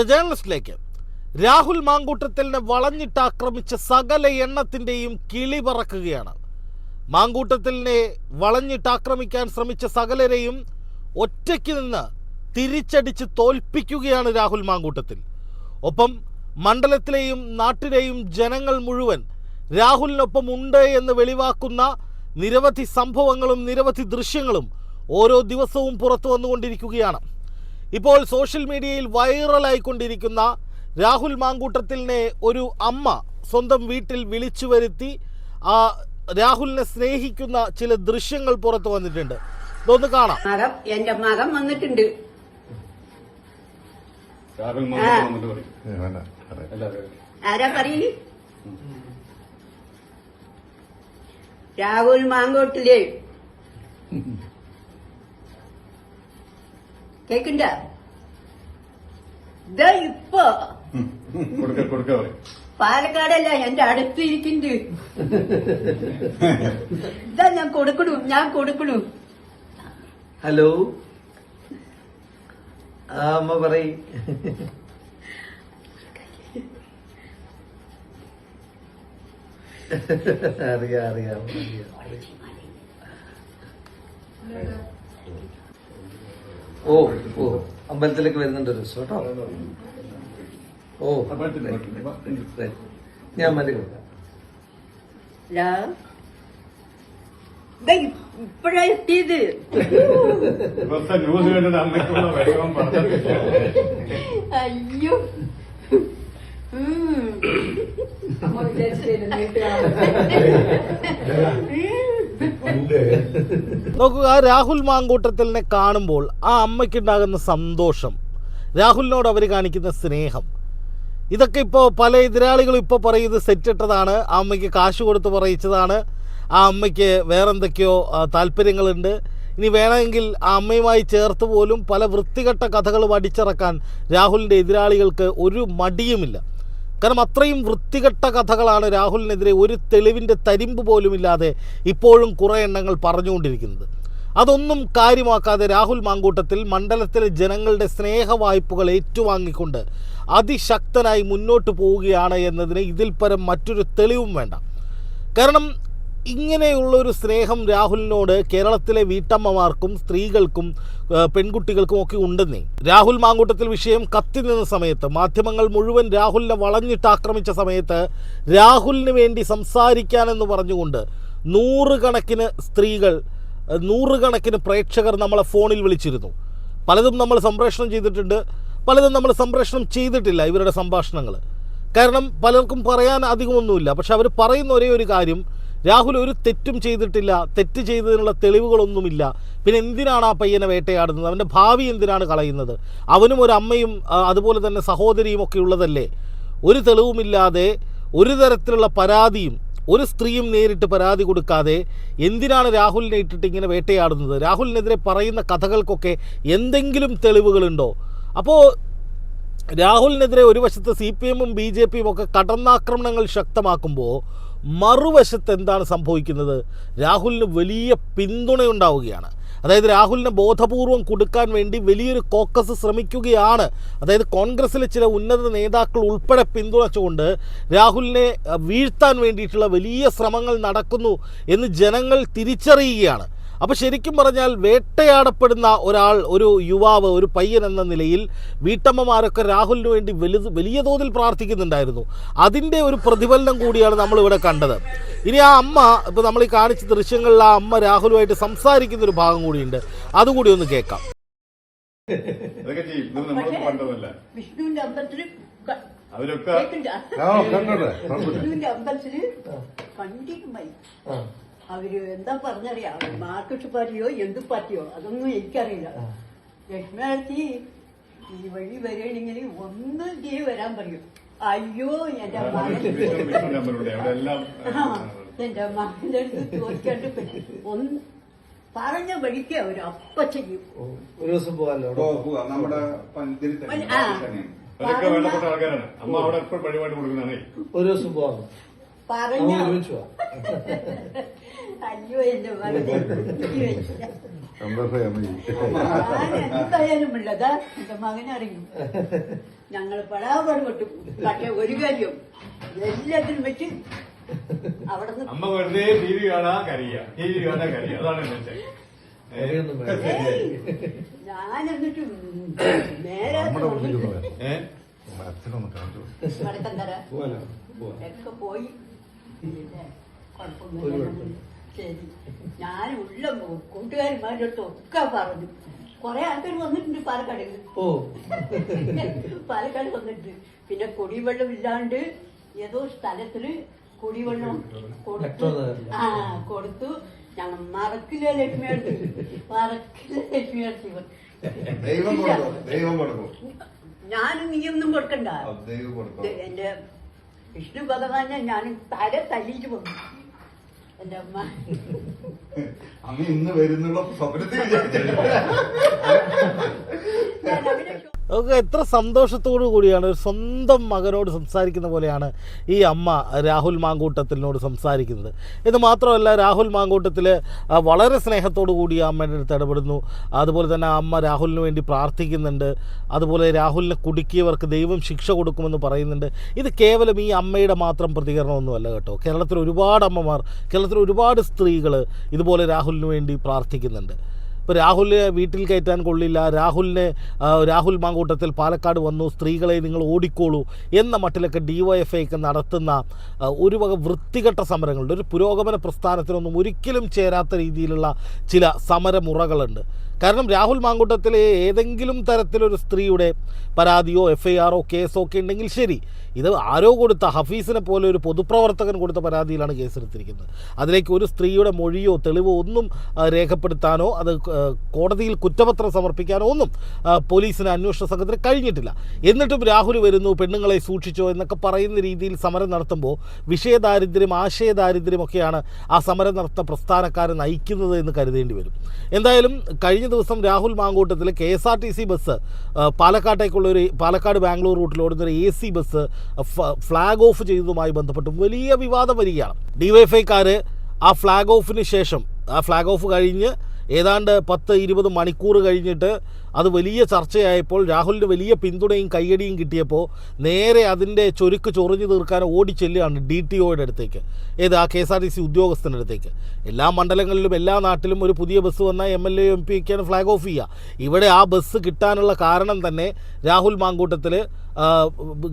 The ജേർണലിസ്റ്റിലേക്ക് Rahul മാങ്കൂട്ടത്തിലിനെ വളഞ്ഞിട്ടാക്രമിച്ച സകല എണ്ണത്തിന്റെയും കിളി പറക്കുകയാണ്. മാങ്കൂട്ടത്തിലിനെ വളഞ്ഞിട്ടാക്രമിക്കാൻ ശ്രമിച്ച സകലരെയും ഒറ്റയ്ക്ക് നിന്ന് തിരിച്ചടിച്ച് തോൽപ്പിക്കുകയാണ് രാഹുൽ മാങ്കൂട്ടത്തിൽ. ഒപ്പം മണ്ഡലത്തിലെയും നാട്ടിലെയും ജനങ്ങൾ മുഴുവൻ രാഹുലിനൊപ്പം ഉണ്ട് എന്ന് വെളിവാക്കുന്ന നിരവധി സംഭവങ്ങളും നിരവധി ദൃശ്യങ്ങളും ഓരോ ദിവസവും പുറത്തു വന്നുകൊണ്ടിരിക്കുകയാണ്. ഇപ്പോൾ സോഷ്യൽ മീഡിയയിൽ വൈറലായിക്കൊണ്ടിരിക്കുന്ന രാഹുൽ മാങ്കൂട്ടത്തിലിനെ ഒരു അമ്മ സ്വന്തം വീട്ടിൽ വിളിച്ചു വരുത്തി ആ രാഹുലിനെ സ്നേഹിക്കുന്ന ചില ദൃശ്യങ്ങൾ പുറത്തു വന്നിട്ടുണ്ട്. ഇതൊന്ന് കാണാം. എന്റെ മകം വന്നിട്ടുണ്ട്. രാഹുൽ മാങ്കൂട്ടം വന്നിട്ട് പറയും. ഏ, വേണ്ട എല്ലാവരും ആരാ പറയ്? രാഹുൽ മാങ്കോട്ടിൽ. കേക്കണ്ട. ഇതാ ഇപ്പൊ. കൊടുക്ക കൊടുക്ക പറയും പാലക്കാടല്ല എന്റെ അടുത്ത് ഇരിക്കുന്നുണ്ട് ഇതാ ഞാൻ കൊടുക്കണു ഞാൻ കൊടുക്കണു. ഹലോ? ആ അമ്മ പറയ്. അറിയാം അറിയാം അറിയാം. ഓ ഓ. അമ്പലത്തിലേക്ക് വരുന്നുണ്ട് ഒരു ദിവസം കേട്ടോ. ഓ. ഞാൻ മതി ഇപ്പഴാ എത്തിയത്. അയ്യോ. ഉം. അമ്മ ആ നോക്കുക രാഹുൽ മാങ്കൂട്ടത്തിലിനെ കാണുമ്പോൾ ആ അമ്മയ്ക്കുണ്ടാകുന്ന സന്തോഷം രാഹുലിനോട് അവർ കാണിക്കുന്ന സ്നേഹം ഇതൊക്കെ ഇപ്പോൾ പല എതിരാളികളും ഇപ്പോൾ പറയുന്നത് സെറ്റിട്ടതാണ് ആ അമ്മയ്ക്ക് കാശ് കൊടുത്ത് പറയിച്ചതാണ് ആ അമ്മയ്ക്ക് വേറെന്തൊക്കെയോ താല്പര്യങ്ങളുണ്ട്. ഇനി വേണമെങ്കിൽ ആ അമ്മയുമായി ചേർത്ത് പോലും പല വൃത്തികെട്ട കഥകളും അടിച്ചിറക്കാൻ രാഹുലിന്റെ എതിരാളികൾക്ക് ഒരു മടിയുമില്ല. കാരണം അത്രയും വൃത്തികെട്ട കഥകളാണ് രാഹുലിനെതിരെ ഒരു തെളിവിന്റെ തരിമ്പ് പോലുമില്ലാതെ ഇപ്പോഴും കുറേ എണ്ണങ്ങൾ പറഞ്ഞുകൊണ്ടിരിക്കുന്നത്. അതൊന്നും കാര്യമാക്കാതെ രാഹുൽ മാങ്കൂട്ടത്തിൽ മണ്ഡലത്തിലെ ജനങ്ങളുടെ സ്നേഹ വായ്പകൾ ഏറ്റുവാങ്ങിക്കൊണ്ട് അതിശക്തനായി മുന്നോട്ട് പോവുകയാണ് എന്നതിന് ഇതിൽ പരം മറ്റൊരു തെളിവും വേണ്ട. കാരണം ഇങ്ങനെയുള്ളൊരു സ്നേഹം രാഹുലിനോട് കേരളത്തിലെ വീട്ടമ്മമാർക്കും സ്ത്രീകൾക്കും പെൺകുട്ടികൾക്കും ഒക്കെ ഉണ്ടെന്നേ. രാഹുൽ മാങ്കൂട്ടത്തിൽ വിഷയം കത്തി നിന്ന സമയത്ത് മാധ്യമങ്ങൾ മുഴുവൻ രാഹുലിനെ വളഞ്ഞിട്ട് ആക്രമിച്ച സമയത്ത് രാഹുലിന് വേണ്ടി സംസാരിക്കാനെന്ന് പറഞ്ഞുകൊണ്ട് നൂറുകണക്കിന് സ്ത്രീകൾ നൂറുകണക്കിന് പ്രേക്ഷകർ നമ്മളെ ഫോണിൽ വിളിച്ചിരുന്നു. പലതും നമ്മൾ സംപ്രേഷണം ചെയ്തിട്ടുണ്ട്. പലതും നമ്മൾ സംപ്രേഷണം ചെയ്തിട്ടില്ല ഇവരുടെ സംഭാഷണങ്ങൾ കാരണം പലർക്കും പറയാൻ അധികമൊന്നുമില്ല. പക്ഷെ അവർ പറയുന്ന ഒരേ ഒരു കാര്യം രാഹുൽ ഒരു തെറ്റും ചെയ്തിട്ടില്ല. തെറ്റ് ചെയ്തതിനുള്ള തെളിവുകളൊന്നുമില്ല. പിന്നെ എന്തിനാണ് ആ പയ്യനെ വേട്ടയാടുന്നത്? അവന്റെ ഭാവി എന്തിനാണ് കളയുന്നത്? അവനും ഒരു അമ്മയും അതുപോലെ തന്നെ സഹോദരിയും ഒക്കെ ഉള്ളതല്ലേ? ഒരു തെളിവുമില്ലാതെ ഒരു തരത്തിലുള്ള പരാതിയും ഒരു സ്ത്രീയും നേരിട്ട് പരാതി കൊടുക്കാതെ എന്തിനാണ് രാഹുലിനെ ഇട്ടിട്ട് ഇങ്ങനെ വേട്ടയാടുന്നത്? രാഹുലിനെതിരെ പറയുന്ന കഥകൾക്കൊക്കെ എന്തെങ്കിലും തെളിവുകളുണ്ടോ? അപ്പോൾ രാഹുലിനെതിരെ ഒരു വശത്ത് സി പി എമ്മും ബി ജെ പിയും ഒക്കെ കടന്നാക്രമണങ്ങൾ ശക്തമാക്കുമ്പോൾ മറുവശത്ത് എന്താണ് സംഭവിക്കുന്നത്? രാഹുലിന് വലിയ പിന്തുണയുണ്ടാവുകയാണ്. അതായത് രാഹുലിനെ ബോധപൂർവം കൊടുക്കാൻ വേണ്ടി വലിയൊരു കോക്കസ് ശ്രമിക്കുകയാണ്. അതായത് കോൺഗ്രസ്സിലെ ചില ഉന്നത നേതാക്കൾ ഉൾപ്പെടെ പിന്തുണച്ചുകൊണ്ട് രാഹുലിനെ വീഴ്ത്താൻ വേണ്ടിയിട്ടുള്ള വലിയ ശ്രമങ്ങൾ നടക്കുന്നു എന്ന് ജനങ്ങൾ തിരിച്ചറിയുകയാണ്. അപ്പോൾ ശരിക്കും പറഞ്ഞാൽ വേട്ടയാടപ്പെടുന്ന ഒരാൾ ഒരു യുവാവ് ഒരു പയ്യൻ എന്ന നിലയിൽ വീട്ടമ്മമാരൊക്കെ രാഹുലിന് വേണ്ടി വലുത് വലിയ തോതിൽ പ്രാർത്ഥിക്കുന്നുണ്ടായിരുന്നു. അതിന്റെ ഒരു പ്രതിഫലനം കൂടിയാണ് നമ്മളിവിടെ കണ്ടത്. ഇനി ആ അമ്മ ഇപ്പോൾ നമ്മൾ ഈ കാണിച്ച ദൃശ്യങ്ങളിൽ ആ അമ്മ രാഹുലുമായിട്ട് സംസാരിക്കുന്ന ഒരു ഭാഗം കൂടിയുണ്ട്. അതുകൂടി ഒന്ന് കേൾക്കാം. അതൊക്കെ ചെയ്യും. നമ്മൾ പണ്ടതല്ല വിഷ്ണുവിന്റെ അമ്പലത്തിൽ അവരൊക്കെ വിഷ്ണുവിന്റെ അമ്പലത്തിൽ അവർ എന്താ പറഞ്ഞറിയാം? മാർക്കറ്റ് പാർട്ടിയോ എന്ത് പാർട്ടിയോ? അതൊന്നും എനിക്കറിയില്ല. ലക്ഷ്മണത്തി ഈ വഴി വരികയാണെങ്കിൽ ഒന്ന് ജീ വരാൻ പറയും. അയ്യോ എന്റെ മകൻ എന്റെ മകന്റെ അടുത്ത് ചോദിക്കാണ്ട് പറ്റും ഒന്ന് പറഞ്ഞ വഴിക്ക് അവർ അപ്പ ചെയ്യും. ഒരു ദിവസം പോകാല്ലോ അവിടെ. നമ്മുടെ പന്തിരി തന്നെ ആ. അതൊക്കെ വേണ്ടപ്പെട്ട ആൾക്കാരാണ്. അമ്മ അവിടെ എപ്പോഴും പരിപാടി കൊടുക്കുന്നതാണേ. ഒരു ദിവസം പോകാം. പറഞ്ഞ അയ്യോ എന്റെ എന്തായാലും ഉള്ളതാ? എന്റെ മകനറിയും ഞങ്ങൾ പടാപാട് പെട്ടു. പക്ഷെ ഒരു കാര്യം എല്ലാത്തിനും വെച്ച് അവിടെ അമ്മ വെറുതെ ടി വി കാണാ കരിയ. ടി വി കാണാ കരിയ. അതാണ്. ഞാൻ എന്നിട്ട് നേരെ. ഒക്കെ പോയി. കുഴപ്പമില്ല. ശരി ഞാൻ ഉള്ള കൂട്ടുകാരന്മാരുടെ അടുത്ത് ഒക്കെ പറഞ്ഞു. കുറെ ആൾക്കാർ വന്നിട്ടുണ്ട് പാലക്കാട് ഓ. പാലക്കാട് വന്നിട്ടുണ്ട്. പിന്നെ കുടിവെള്ളം ഇല്ലാണ്ട് ഏതോ സ്ഥലത്തിൽ കുടിവെള്ളം കൊടുത്തു. ആ കൊടുത്തു. ഞങ്ങൾ മറക്കില്ല ലക്ഷ്മിയായിട്ട് മറക്കില്ല ലക്ഷ്മിയായിട്ട് ദൈവം കൊടുക്കും? ദൈവം കൊടുക്കും? ഞാനും നീയൊന്നും കൊടുക്കണ്ട. എന്റെ വിഷ്ണു ഭഗവാനെ ഞാൻ തല തല്ലിച്ചു പോകും എന്റെ അമ്മ. അമ്മ ഇന്ന് വരുന്നുള്ള സ്വപ്നത്തിൽ അവനെ നമുക്ക് എത്ര സന്തോഷത്തോടു കൂടിയാണ് സ്വന്തം മകനോട് സംസാരിക്കുന്ന പോലെയാണ് ഈ അമ്മ രാഹുൽ മാങ്കൂട്ടത്തിനോട് സംസാരിക്കുന്നത്. ഇത് മാത്രമല്ല രാഹുൽ മാങ്കൂട്ടത്തിൽ വളരെ സ്നേഹത്തോടു കൂടി അമ്മയുടെ അടുത്ത് ഇടപെടുന്നു. അതുപോലെ തന്നെ അമ്മ രാഹുലിന് വേണ്ടി പ്രാർത്ഥിക്കുന്നുണ്ട്. അതുപോലെ രാഹുലിനെ കുടുക്കിയവർക്ക് ദൈവം ശിക്ഷ കൊടുക്കുമെന്ന് പറയുന്നുണ്ട്. ഇത് കേവലം ഈ അമ്മയുടെ മാത്രം പ്രതികരണമൊന്നുമല്ല കേട്ടോ. കേരളത്തിൽ ഒരുപാട് അമ്മമാർ കേരളത്തിൽ ഒരുപാട് സ്ത്രീകൾ ഇതുപോലെ രാഹുലിന് വേണ്ടി പ്രാർത്ഥിക്കുന്നുണ്ട്. ഇപ്പോൾ രാഹുലിനെ വീട്ടിൽ കയറ്റാൻ കൊള്ളില്ല. രാഹുലിനെ രാഹുൽ മാങ്കൂട്ടത്തിൽ പാലക്കാട് വന്നു. സ്ത്രീകളെ നിങ്ങൾ ഓടിക്കോളൂ എന്ന മട്ടിലൊക്കെ ഡി വൈ എഫ് ഐക്ക് നടത്തുന്ന ഒരു വക വൃത്തികെട്ട സമരങ്ങളുണ്ട്. ഒരു പുരോഗമന പ്രസ്ഥാനത്തിനൊന്നും ഒരിക്കലും ചേരാത്ത രീതിയിലുള്ള ചില സമരമുറകളുണ്ട്. കാരണം രാഹുൽ മാങ്കൂട്ടത്തിലെ ഏതെങ്കിലും തരത്തിലൊരു സ്ത്രീയുടെ പരാതിയോ എഫ് ഐ ആറോ കേസോ ഒക്കെ ഉണ്ടെങ്കിൽ ശരി. ഇത് ആരോ കൊടുത്ത ഹഫീസിനെ പോലെ ഒരു പൊതുപ്രവർത്തകൻ കൊടുത്ത പരാതിയിലാണ് കേസെടുത്തിരിക്കുന്നത്. അതിലേക്ക് ഒരു സ്ത്രീയുടെ മൊഴിയോ തെളിവോ ഒന്നും രേഖപ്പെടുത്താനോ അത് കോടതിയിൽ കുറ്റപത്രം സമർപ്പിക്കാനോ ഒന്നും പോലീസിന് അന്വേഷണ സംഘത്തിന് കഴിഞ്ഞിട്ടില്ല. എന്നിട്ടും രാഹുൽ വരുന്നു പെണ്ണുങ്ങളെ സൂക്ഷിച്ചോ എന്നൊക്കെ പറയുന്ന രീതിയിൽ സമരം നടത്തുമ്പോൾ വിഷയദാരിദ്ര്യം ആശയദാരിദ്ര്യമൊക്കെയാണ് ആ സമരം നടത്തുന്ന പ്രസ്ഥാനക്കാരെ നയിക്കുന്നത് എന്ന് കരുതേണ്ടി വരും. എന്തായാലും കഴിഞ്ഞ ദിവസം Rahul Mankoottathil K S R T C bus പാലക്കാട്ടേക്കുള്ള ഒരു പാലക്കാട് ബാംഗ്ലൂർ റൂട്ടിൽ ഓടുന്ന A C bus flag off ചെയ്തതുമായി ബന്ധപ്പെട്ട് വലിയ വിവാദം വരികയാണ്. ഡിവൈഎഫ്ഐക്കാർ ആ ഫ്ലാഗ് ഓഫിന് ശേഷം ആ ഫ്ലാഗ് ഓഫ് കഴിഞ്ഞ് ഏതാണ്ട് പത്ത് ഇരുപത് മണിക്കൂർ കഴിഞ്ഞിട്ട് അത് വലിയ ചർച്ചയായപ്പോൾ രാഹുലിന് വലിയ പിന്തുണയും കയ്യടിയും കിട്ടിയപ്പോൾ നേരെ അതിന്റെ ചൊരുക്ക് ചൊറിഞ്ഞു തീർക്കാൻ ഓടിച്ചെല്ലുകയാണ് ഡി ടി ഒയുടെ അടുത്തേക്ക്. ഏത് ആ K S R T C ഉദ്യോഗസ്ഥന്റെ അടുത്തേക്ക്. എല്ലാ മണ്ഡലങ്ങളിലും എല്ലാ നാട്ടിലും ഒരു പുതിയ ബസ് വന്നാൽ M L A M P ഒക്കെയാണ് ഫ്ലാഗ് ഓഫ് ചെയ്യുക. ഇവിടെ ആ ബസ് കിട്ടാനുള്ള കാരണം തന്നെ രാഹുൽ മാങ്കൂട്ടത്തിൽ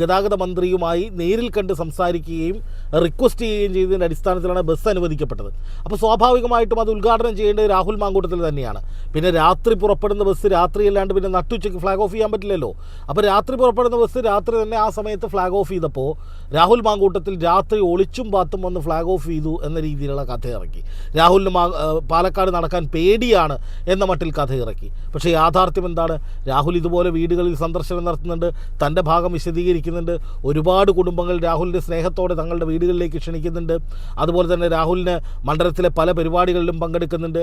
ഗതാഗത മന്ത്രിയുമായി നേരിൽ കണ്ട് സംസാരിക്കുകയും റിക്വസ്റ്റ് ചെയ്യുകയും ചെയ്തതിന്റെ അടിസ്ഥാനത്തിലാണ് ബസ് അനുവദിക്കപ്പെട്ടത്. അപ്പോൾ സ്വാഭാവികമായിട്ടും അത് ഉദ്ഘാടനം ചെയ്യേണ്ടത് രാഹുൽ മാങ്കൂട്ടത്തിൽ തന്നെയാണ്. പിന്നെ രാത്രി പുറപ്പെടുന്ന ബസ് രാത്രി അല്ലാണ്ട് പിന്നെ നട്ടുച്ചയ്ക്ക് ഫ്ലാഗ് ഓഫ് ചെയ്യാൻ പറ്റില്ലല്ലോ. അപ്പോൾ രാത്രി പുറപ്പെടുന്ന ബസ് രാത്രി തന്നെ ആ സമയത്ത് ഫ്ലാഗ് ഓഫ് ചെയ്തപ്പോൾ രാഹുൽ മാങ്കൂട്ടത്തിൽ രാത്രി ഒളിച്ചും പാത്തും വന്ന് ഫ്ലാഗ് ഓഫ് ചെയ്തു എന്ന രീതിയിലുള്ള കഥ ഇറക്കി രാഹുലിന് മാ പാലക്കാട് നടക്കാൻ പേടിയാണ് എന്ന മട്ടിൽ കഥ ഇറക്കി. പക്ഷേ യാഥാർത്ഥ്യം എന്താണ്? രാഹുൽ ഇതുപോലെ വീടുകളിൽ സന്ദർശനം നടത്തുന്നുണ്ട് തന്റെ ഭാഗം വിശദീകരിക്കുന്നുണ്ട് ഒരുപാട് കുടുംബങ്ങൾ രാഹുലിന്റെ സ്നേഹത്തോടെ തങ്ങളുടെ വീടുകളിലേക്ക് ക്ഷണിക്കുന്നുണ്ട്. അതുപോലെ തന്നെ രാഹുലിന് മണ്ഡലത്തിലെ പല പരിപാടികളിലും പങ്കെടുക്കുന്നുണ്ട്.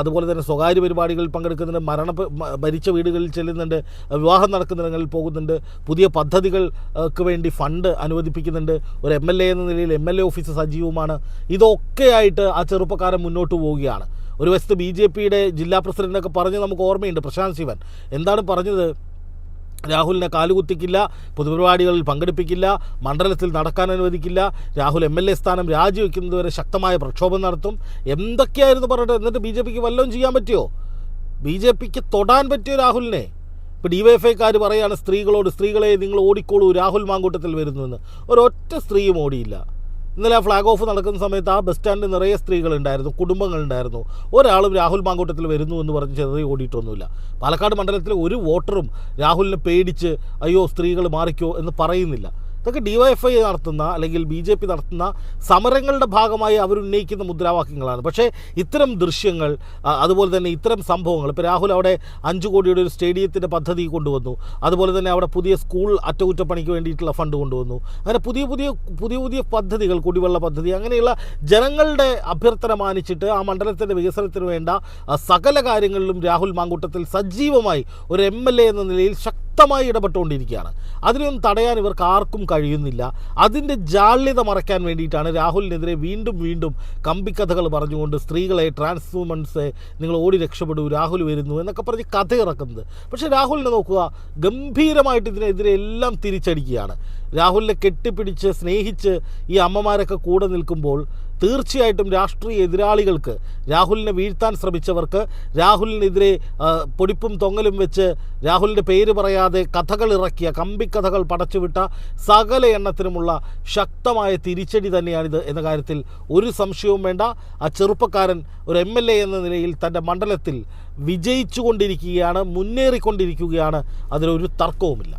അതുപോലെ തന്നെ സ്വകാര്യ പരിപാടികളിൽ പങ്കെടുക്കുന്നുണ്ട്. മരണ മരിച്ച വീടുകളിൽ ചെല്ലുന്നുണ്ട് വിവാഹം നടക്കുന്നിടങ്ങളിൽ പോകുന്നുണ്ട് പുതിയ പദ്ധതികൾക്ക് വേണ്ടി ഫണ്ട് അനുവദിപ്പിക്കുന്നുണ്ട്. ഒരു എം എൽ എ എന്ന നിലയിൽ എം എൽ എ ഓഫീസ് സജീവമാണ്. ഇതൊക്കെയായിട്ട് ആ ചെറുപ്പക്കാരൻ മുന്നോട്ട് പോവുകയാണ്. ഒരു വശത്ത് ബി ജെ പിയുടെ ജില്ലാ പ്രസിഡന്റൊക്കെ പറഞ്ഞ് നമുക്ക് ഓർമ്മയുണ്ട് പ്രശാന്ത് ശിവൻ. എന്താണ് പറഞ്ഞത്? രാഹുലിനെ കാലുകുത്തിക്കില്ല പൊതുപരിപാടികളിൽ പങ്കെടുപ്പിക്കില്ല മണ്ഡലത്തിൽ നടക്കാൻ അനുവദിക്കില്ല. രാഹുൽ എം എൽ എ സ്ഥാനം രാജിവെക്കുന്നതുവരെ ശക്തമായ പ്രക്ഷോഭം നടത്തും. എന്തൊക്കെയായിരുന്നു പറഞ്ഞിട്ട് എന്നിട്ട് ബി ജെ പിക്ക് വല്ലതും ചെയ്യാൻ പറ്റുമോ ബി ജെ പിക്ക് തൊടാൻ പറ്റിയ രാഹുലിനെ ഇപ്പോൾ ഡി വൈ എഫ്ഐക്കാർ പറയാണ് സ്ത്രീകളോട് സ്ത്രീകളെ നിങ്ങൾ ഓടിക്കോളൂ രാഹുൽ മാങ്കൂട്ടത്തിൽ വരുന്നുവെന്ന്. ഒരൊറ്റ സ്ത്രീയും ഓടിയില്ല. ഇന്നലെ ആ ഫ്ലാഗ് ഓഫ് നടക്കുന്ന സമയത്ത് ആ ബസ് സ്റ്റാൻഡിൽ നിറയെ സ്ത്രീകളുണ്ടായിരുന്നു കുടുംബങ്ങളുണ്ടായിരുന്നു. ഒരാളും രാഹുൽ മാങ്കൂട്ടത്തിൽ വരുന്നു എന്ന് പറഞ്ഞ് ചെറിയ ഓടിയിട്ടൊന്നുമില്ല. പാലക്കാട് മണ്ഡലത്തിലെ ഒരു വോട്ടറും രാഹുലിനെ പേടിച്ച് അയ്യോ സ്ത്രീകൾ മാറിക്കോ എന്ന് പറയുന്നില്ല. ഇതൊക്കെ ഡിവൈഎഫ്ഐ നടത്തുന്ന അല്ലെങ്കിൽ ബി ജെ പി നടത്തുന്ന സമരങ്ങളുടെ ഭാഗമായി അവർ ഉന്നയിക്കുന്ന മുദ്രാവാക്യങ്ങളാണ്. പക്ഷേ ഇത്തരം ദൃശ്യങ്ങൾ അതുപോലെ തന്നെ ഇത്തരം സംഭവങ്ങൾ ഇപ്പോൾ രാഹുൽ അവിടെ അഞ്ച് കോടിയുടെ ഒരു സ്റ്റേഡിയത്തിന്റെ പദ്ധതി കൊണ്ടുവന്നു. അതുപോലെ തന്നെ അവിടെ പുതിയ സ്കൂൾ അറ്റകുറ്റപ്പണിക്ക് വേണ്ടിയിട്ടുള്ള ഫണ്ട് കൊണ്ടുവന്നു. അങ്ങനെ പുതിയ പുതിയ പുതിയ പുതിയ പദ്ധതികൾ കുടിവെള്ള പദ്ധതി അങ്ങനെയുള്ള ജനങ്ങളുടെ അഭ്യർത്ഥന മാനിച്ചിട്ട് ആ മണ്ഡലത്തിന്റെ വികസനത്തിന് വേണ്ട സകല കാര്യങ്ങളിലും രാഹുൽ മാങ്കൂട്ടത്തിൽ സജീവമായി ഒരു എം എൽ എ എന്ന നിലയിൽ ശക്തി ശക്തമായി ഇടപെട്ടുകൊണ്ടിരിക്കുകയാണ്. അതിനൊന്നും തടയാൻ ഇവർക്ക് ആർക്കും കഴിയുന്നില്ല. അതിന്റെ ജാള്യത മറയ്ക്കാൻ വേണ്ടിയിട്ടാണ് രാഹുലിനെതിരെ വീണ്ടും വീണ്ടും കമ്പിക്കഥകൾ പറഞ്ഞുകൊണ്ട് സ്ത്രീകളെ ട്രാൻസ് നിങ്ങൾ ഓടി രക്ഷപ്പെടൂ രാഹുൽ വരുന്നു എന്നൊക്കെ പറഞ്ഞ് കഥ ഇറക്കുന്നത്. പക്ഷേ രാഹുലിനെ നോക്കുക ഗംഭീരമായിട്ട് ഇതിനെതിരെ എല്ലാം തിരിച്ചടിക്കുകയാണ്. രാഹുലിനെ കെട്ടിപ്പിടിച്ച് സ്നേഹിച്ച് ഈ അമ്മമാരൊക്കെ കൂടെ നിൽക്കുമ്പോൾ തീർച്ചയായിട്ടും രാഷ്ട്രീയ എതിരാളികൾക്ക് രാഹുലിനെ വീഴ്ത്താൻ ശ്രമിച്ചവർക്ക് രാഹുലിനെതിരെ പൊടിപ്പും തൊങ്ങലും വെച്ച് രാഹുലിന്റെ പേര് പറയാതെ കഥകൾ ഇറക്കിയ കമ്പിക്കഥകൾ പടച്ചുവിട്ട സകല എണ്ണത്തിനുമുള്ള ശക്തമായ തിരിച്ചടി തന്നെയാണിത് എന്ന കാര്യത്തിൽ ഒരു സംശയവും വേണ്ട. ആ ചെറുപ്പക്കാരൻ ഒരു എം എൽ എ എന്ന നിലയിൽ തന്റെ മണ്ഡലത്തിൽ വിജയിച്ചുകൊണ്ടിരിക്കുകയാണ് മുന്നേറിക്കൊണ്ടിരിക്കുകയാണ്. അതിലൊരു തർക്കവുമില്ല.